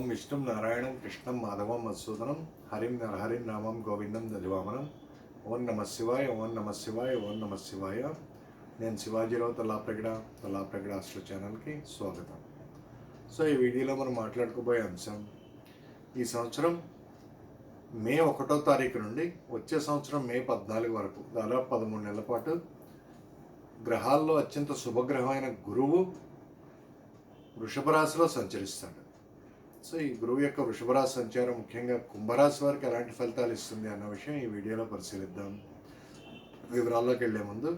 ఓం విష్ణుం నారాయణం కృష్ణం మాధవం మధుసూదనం హరిం నరహరిం నామం గోవిందం దదివామనం ఓం నమ శివాయ ఓం నమ శివాయ ఓం నమ శివాయ. నేను శివాజీరావు తలాప్రగడ తల్లాప్రగడ అసలు ఛానల్కి స్వాగతం. సో ఈ వీడియోలో మనం మాట్లాడుకోబోయే అంశం ఈ సంవత్సరం మే ఒకటో తారీఖు నుండి వచ్చే సంవత్సరం మే పద్నాలుగు వరకు దాదాపు పదమూడు నెలల పాటు గ్రహాల్లో అత్యంత శుభగ్రహమైన గురువు వృషభ రాశిలో సంచరిస్తాడు. సో ఈ గురువు యొక్క వృషభరాశి సంచారం ముఖ్యంగా కుంభరాశి వారికి ఎలాంటి ఫలితాలు ఇస్తుంది అన్న విషయం ఈ వీడియోలో పరిశీలిద్దాం. వివరాల్లోకి వెళ్ళే ముందు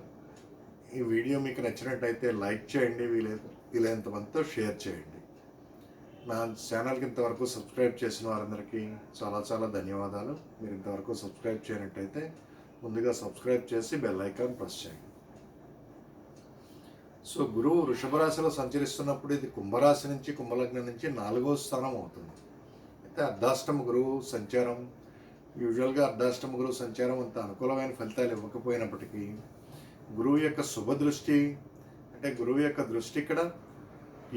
ఈ వీడియో మీకు నచ్చినట్టయితే లైక్ చేయండి వీలై వీలైనంత మందితో షేర్ చేయండి. నా ఛానల్కి ఇంతవరకు సబ్స్క్రైబ్ చేసిన వారందరికీ చాలా చాలా ధన్యవాదాలు. మీరు ఇంతవరకు సబ్స్క్రైబ్ చేయనట్టయితే ముందుగా సబ్స్క్రైబ్ చేసి బెల్ ఐకాన్ ప్రెస్ చేయండి. సో గురువు వృషభ రాశిలో సంచరిస్తున్నప్పుడు ఇది కుంభరాశి నుంచి కుంభలగ్నం నుంచి నాలుగో స్థానం అవుతుంది. అయితే అర్ధాష్టమ గురువు సంచారం యూజువల్గా అర్ధాష్టమ గురువు సంచారం అంత అనుకూలమైన ఫలితాలు ఇవ్వకపోయినప్పటికీ గురువు యొక్క శుభ దృష్టి అంటే గురువు యొక్క దృష్టి ఇక్కడ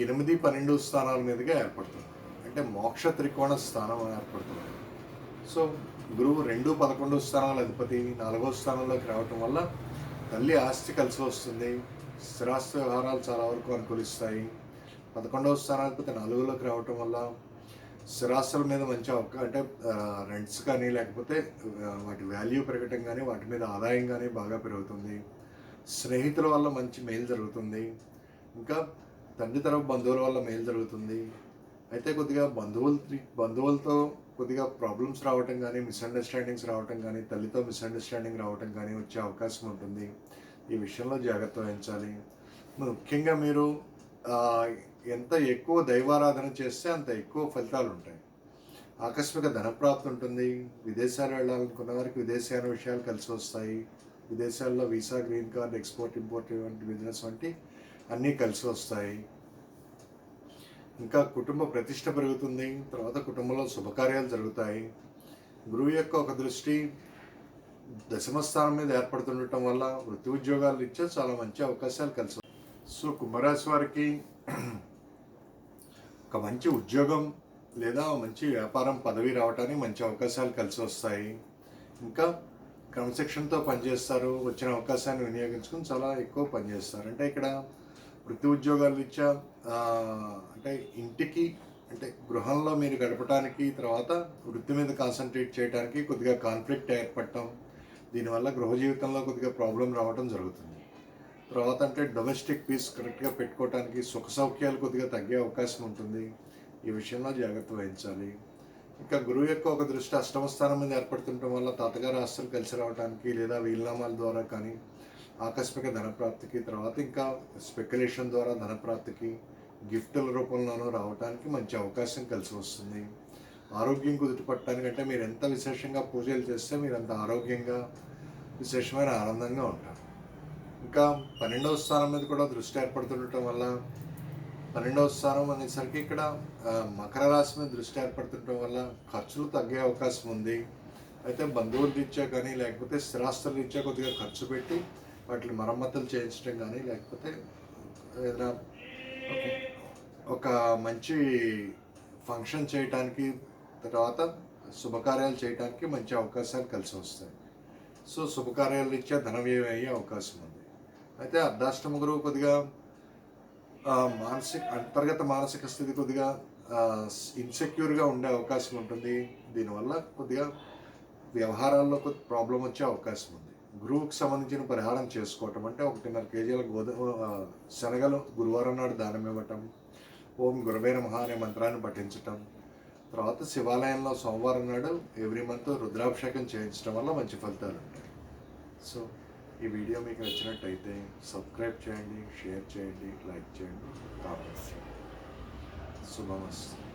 ఎనిమిది పన్నెండు స్థానాల మీదుగా ఏర్పడుతుంది. అంటే మోక్ష త్రికోణ స్థానం ఏర్పడుతుంది. సో గురువు రెండు పదకొండు స్థానాల అధిపతి నాలుగో స్థానంలోకి రావటం వల్ల తల్లి ఆస్తి కలిసి వస్తుంది. స్థిరాస్తి వ్యవహారాలు చాలా వరకు అనుకూలిస్తాయి. పదకొండవ స్థానాధిపతి నాలుగులోకి రావటం వల్ల స్థిరాస్తుల మీద మంచి అవకాశం అంటే రెంట్స్ కానీ లేకపోతే వాటి వాల్యూ పెరగటం కానీ వాటి మీద ఆదాయం కానీ బాగా పెరుగుతుంది. స్నేహితుల వల్ల మంచి మేలు జరుగుతుంది. ఇంకా తండ్రి తరపు బంధువుల వల్ల మేలు జరుగుతుంది. అయితే కొద్దిగా బంధువులు బంధువులతో కొద్దిగా ప్రాబ్లమ్స్ రావటం కానీ మిస్అండర్స్టాండింగ్స్ రావటం కానీ తల్లితో మిస్అండర్స్టాండింగ్ రావటం కానీ వచ్చే అవకాశం ఉంటుంది. ఈ విషయంలో జాగ్రత్త వహించాలి. ముఖ్యంగా మీరు ఎంత ఎక్కువ దైవారాధన చేస్తే అంత ఎక్కువ ఫలితాలు ఉంటాయి. ఆకస్మిక ధనప్రాప్తి ఉంటుంది. విదేశాలు వెళ్ళాలనుకున్న వారికి విదేశాల విషయాలు కలిసి వస్తాయి. విదేశాల్లో visa green card export import వంటి బిజినెస్ వంటి అన్నీ కలిసి వస్తాయి. ఇంకా కుటుంబ ప్రతిష్ట పెరుగుతుంది. తర్వాత కుటుంబంలో శుభకార్యాలు జరుగుతాయి. గురువు యొక్క ఒక దృష్టి దశమ స్థానం మీద ఏర్పడుతుండటం వల్ల వృత్తి ఉద్యోగాలు ఇచ్చే చాలా మంచి అవకాశాలు కలిసి వస్తాయి. సో కుంభరాశి వారికి ఒక మంచి ఉద్యోగం లేదా మంచి వ్యాపారం పదవి రావడానికి మంచి అవకాశాలు కలిసి వస్తాయి ఇంకా క్రమశిక్షణతో పనిచేస్తారు వచ్చిన అవకాశాన్ని వినియోగించుకుని చాలా ఎక్కువ పనిచేస్తారు అంటే ఇక్కడ వృత్తి ఉద్యోగాలు ఇచ్చా అంటే ఇంటికి అంటే గృహంలో మీరు గడపడానికి తర్వాత వృత్తి మీద కాన్సన్ట్రేట్ చేయడానికి కొద్దిగా కాన్ఫ్లిక్ట్ ఏర్పడటం దీనివల్ల గృహ జీవితంలో కొద్దిగా ప్రాబ్లం రావడం జరుగుతుంది. తర్వాత అంటే డొమెస్టిక్ పీస్ కరెక్ట్గా పెట్టుకోవడానికి సుఖ సౌఖ్యాలు కొద్దిగా తగ్గే అవకాశం ఉంటుంది. ఈ విషయంలో జాగ్రత్త వహించాలి. ఇంకా గురువు యొక్క ఒక దృష్టి అష్టమ స్థానం మీద ఏర్పడుతుండటం వల్ల తాతగారు ఆస్తులు కలిసి రావడానికి లేదా వీలునామాల ద్వారా కానీ ఆకస్మిక ధనప్రాప్తికి తర్వాత ఇంకా స్పెక్యులేషన్ ద్వారా ధనప్రాప్తికి గిఫ్టుల రూపంలోనూ రావడానికి మంచి అవకాశం కలిసి వస్తుంది. ఆరోగ్యం కుదుటపట్టడానికంటే మీరు ఎంత విశేషంగా పూజలు చేస్తే మీరు అంత ఆరోగ్యంగా విశేషమైన ఆనందంగా ఉంటారు. ఇంకా పన్నెండవ స్థానం మీద కూడా దృష్టి ఏర్పడుతుండటం వల్ల పన్నెండవ స్థానం అనేసరికి ఇక్కడ మకర రాశి మీద దృష్టి ఏర్పడుతుండటం వల్ల ఖర్చులు తగ్గే అవకాశం ఉంది. అయితే బంధువుల రీత్యా కానీ లేకపోతే స్థిరాస్తుల రీత్యా కొద్దిగా ఖర్చు పెట్టి వాటిని మరమ్మతులు చేయించడం కానీ లేకపోతే ఏదైనా ఒక మంచి ఫంక్షన్ చేయటానికి తర్వాత శుభకార్యాలు చేయడానికి మంచి అవకాశాలు కలిసి వస్తాయి. సో శుభకార్యాల రీత్యా ధన వ్యయం అయ్యే అవకాశం ఉంది. అయితే అర్ధాష్టమ గురువు కొద్దిగా మానసిక అంతర్గత మానసిక స్థితి కొద్దిగా ఇన్సెక్యూర్గా ఉండే అవకాశం ఉంటుంది. దీనివల్ల కొద్దిగా వ్యవహారాల్లో కొద్ది ప్రాబ్లం వచ్చే అవకాశం ఉంది. గురువుకి సంబంధించిన పరిహారం చేసుకోవటం అంటే ఒకటిన్నర కేజీల గోధుమ శనగలు గురువారం నాడు దానం ఇవ్వటం ఓం గురవే నమః అనే మంత్రాన్ని పఠించటం తర్వాత శివాలయంలో సోమవారం నాడు ఎవ్రీ మంత్ రుద్రాభిషేకం చేయించడం వల్ల మంచి ఫలితాలు ఉంటాయి. సో ఈ వీడియో మీకు నచ్చినట్టయితే సబ్స్క్రైబ్ చేయండి షేర్ చేయండి లైక్ చేయండి. కామెంట్స్ చేయండి శుభమస్తు